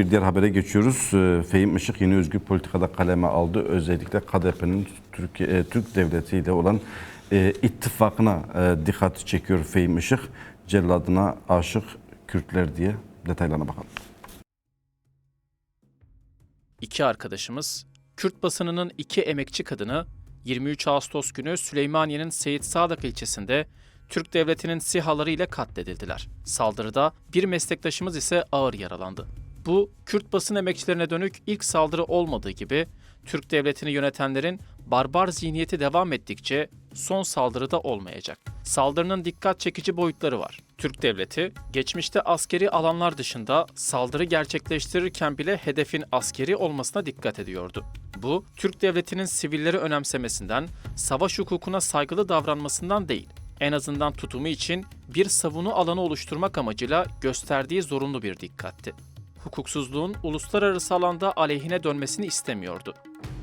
Bir diğer habere geçiyoruz. Ee, Fehim Işık yeni özgür politikada kaleme aldı. Özellikle KDP'nin Türkiye, e, Türk Devleti ile olan e, ittifakına e, dikkat çekiyor Fehim Işık. Celladına aşık Kürtler diye detaylarına bakalım. İki arkadaşımız, Kürt basınının iki emekçi kadını 23 Ağustos günü Süleymaniye'nin Seyit Sadık ilçesinde Türk Devleti'nin SİHA'ları ile katledildiler. Saldırıda bir meslektaşımız ise ağır yaralandı. Bu, Kürt basın emekçilerine dönük ilk saldırı olmadığı gibi Türk Devleti'ni yönetenlerin barbar zihniyeti devam ettikçe son saldırı da olmayacak. Saldırının dikkat çekici boyutları var. Türk Devleti, geçmişte askeri alanlar dışında saldırı gerçekleştirirken bile hedefin askeri olmasına dikkat ediyordu. Bu, Türk Devleti'nin sivilleri önemsemesinden, savaş hukukuna saygılı davranmasından değil, en azından tutumu için bir savunu alanı oluşturmak amacıyla gösterdiği zorunlu bir dikkatti. Hukuksuzluğun uluslararası alanda aleyhine dönmesini istemiyordu.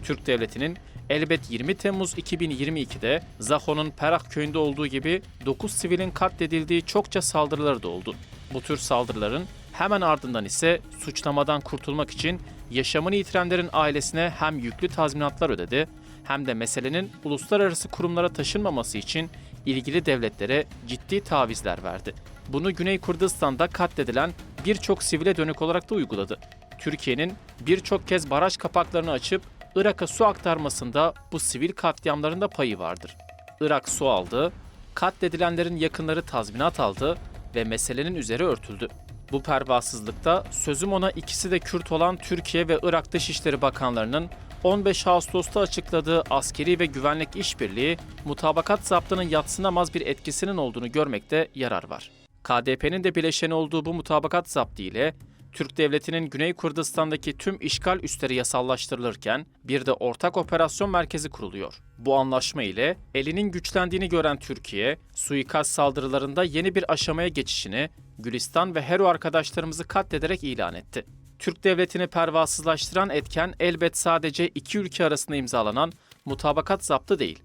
Türk Devleti'nin elbet 20 Temmuz 2022'de Zaho'nun Perak köyünde olduğu gibi 9 sivilin katledildiği çokça saldırıları da oldu. Bu tür saldırıların hemen ardından ise suçlamadan kurtulmak için yaşamını yitirenlerin ailesine hem yüklü tazminatlar ödedi hem de meselenin uluslararası kurumlara taşınmaması için ilgili devletlere ciddi tavizler verdi. Bunu Güney Kürdistan'da katledilen birçok sivile dönük olarak da uyguladı. Türkiye'nin birçok kez baraj kapaklarını açıp Irak'a su aktarmasında bu sivil katliamların da payı vardır. Irak su aldı, katledilenlerin yakınları tazminat aldı ve meselenin üzeri örtüldü. Bu pervasızlıkta sözüm ona ikisi de Kürt olan Türkiye ve Irak Dışişleri Bakanlarının 15 Ağustos'ta açıkladığı askeri ve güvenlik işbirliği mutabakat zaptının yatsınamaz bir etkisinin olduğunu görmekte yarar var. KDP'nin de bileşeni olduğu bu mutabakat zaptı ile Türk Devleti'nin Güney Kürdistan'daki tüm işgal üsleri yasallaştırılırken bir de ortak operasyon merkezi kuruluyor. Bu anlaşma ile elinin güçlendiğini gören Türkiye, suikast saldırılarında yeni bir aşamaya geçişini Gülistan ve Hero arkadaşlarımızı katlederek ilan etti. Türk Devleti'ni pervasızlaştıran etken elbet sadece iki ülke arasında imzalanan mutabakat zaptı değil.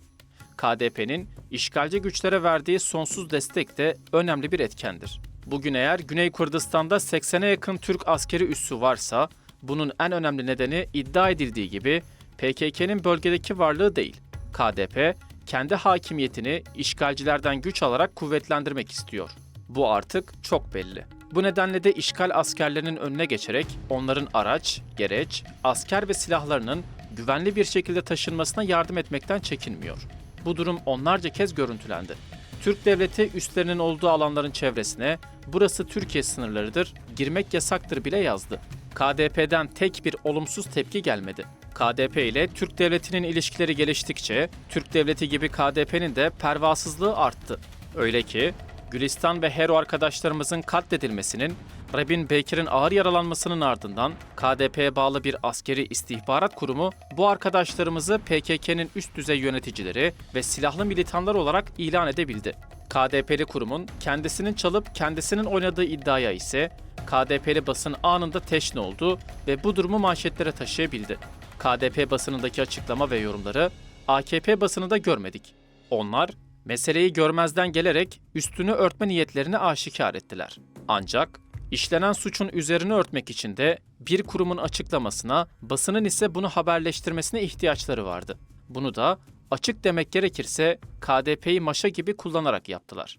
KDP'nin işgalci güçlere verdiği sonsuz destek de önemli bir etkendir. Bugün eğer Güney Kürdistan'da 80'e yakın Türk askeri üssü varsa, bunun en önemli nedeni iddia edildiği gibi PKK'nın bölgedeki varlığı değil. KDP, kendi hakimiyetini işgalcilerden güç alarak kuvvetlendirmek istiyor. Bu artık çok belli. Bu nedenle de işgal askerlerinin önüne geçerek onların araç, gereç, asker ve silahlarının güvenli bir şekilde taşınmasına yardım etmekten çekinmiyor. Bu durum onlarca kez görüntülendi. Türk devleti üstlerinin olduğu alanların çevresine burası Türkiye sınırlarıdır, girmek yasaktır bile yazdı. KDP'den tek bir olumsuz tepki gelmedi. KDP ile Türk devletinin ilişkileri geliştikçe Türk devleti gibi KDP'nin de pervasızlığı arttı. Öyle ki Gülistan ve Hero arkadaşlarımızın katledilmesinin, Rabin Bekir'in ağır yaralanmasının ardından KDP'ye bağlı bir askeri istihbarat kurumu bu arkadaşlarımızı PKK'nın üst düzey yöneticileri ve silahlı militanlar olarak ilan edebildi. KDP'li kurumun kendisinin çalıp kendisinin oynadığı iddiaya ise KDP'li basın anında teşne oldu ve bu durumu manşetlere taşıyabildi. KDP basınındaki açıklama ve yorumları AKP basınında görmedik. Onlar meseleyi görmezden gelerek üstünü örtme niyetlerini aşikar ettiler. Ancak işlenen suçun üzerini örtmek için de bir kurumun açıklamasına, basının ise bunu haberleştirmesine ihtiyaçları vardı. Bunu da açık demek gerekirse KDP'yi maşa gibi kullanarak yaptılar.